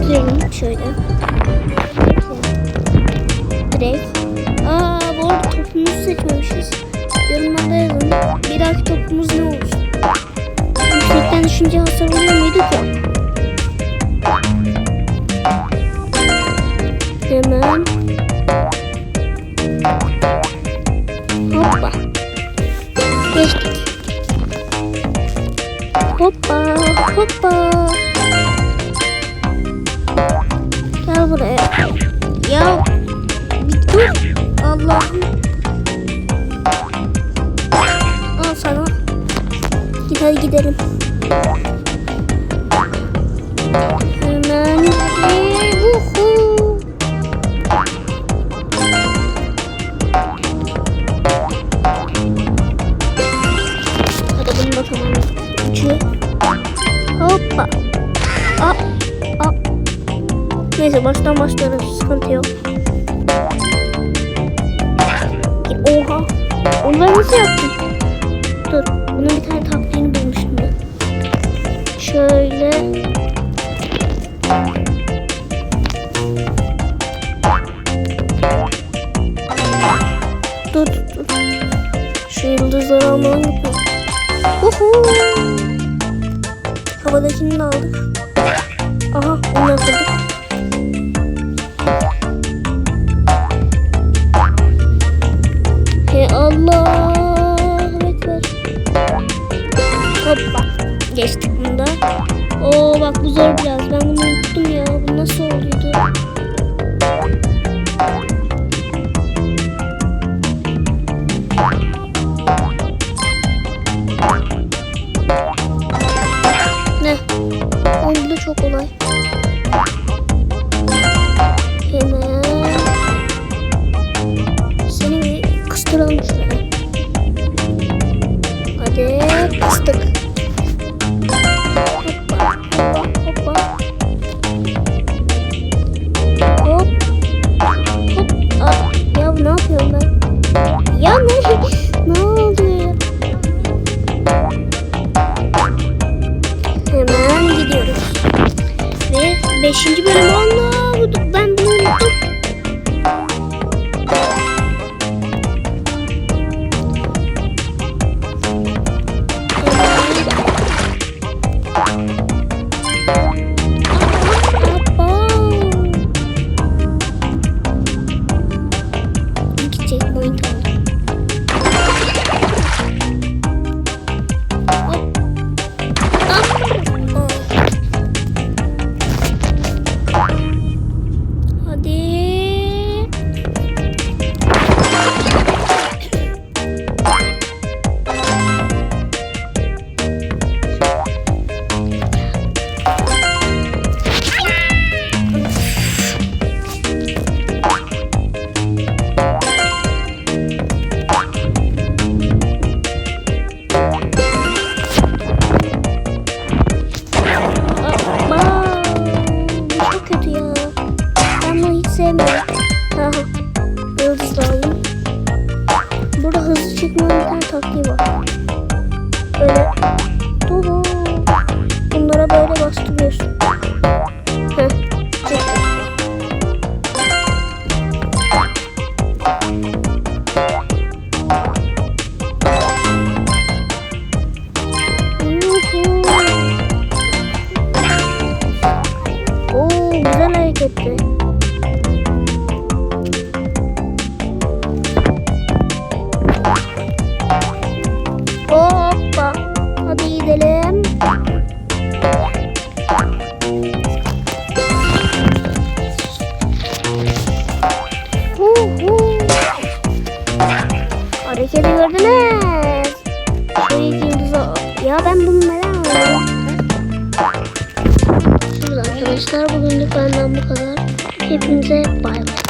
Girelim şöyle. Direkt. Aa bu arada topumuzu seçmemişiz. Yorumlarda yazın. Bir dahaki topumuz ne olsun? Yüksekten düşünce hasar oluyor muydu ki? Hemen. Hoppa. Geçtik. Hoppa hoppa. Hadi gidelim. Hemen. Yuhu. Hadi bunu tamam. Üçü. Hoppa. Aa, aa. Neyse baştan başlarız. Sıkıntı yok. Oha. Ben nasıl yaptım? Dur. Bunun bir tane. Şöyle. Dur dur. Şu yıldızları almam lazım. Uhu. Havadakini de aldık. Aha onu da bu zor biraz. Ben bunu unuttum ya. Bu nasıl oluyordu? Ne? Da çok kolay. 5. bölüm 10. Aha. Burada hızlı çıkmanın bir taktiği var. Böyle. Tuhu. Bunlara böyle bastırıyorsun. Heh. Çıktı. Oo güzel hareketti. Gördünüz. Şöyle iki yıldızı. Ya ben bunu neden aldım? Arkadaşlar bugünlük benden bu kadar. Hepinize bay bay.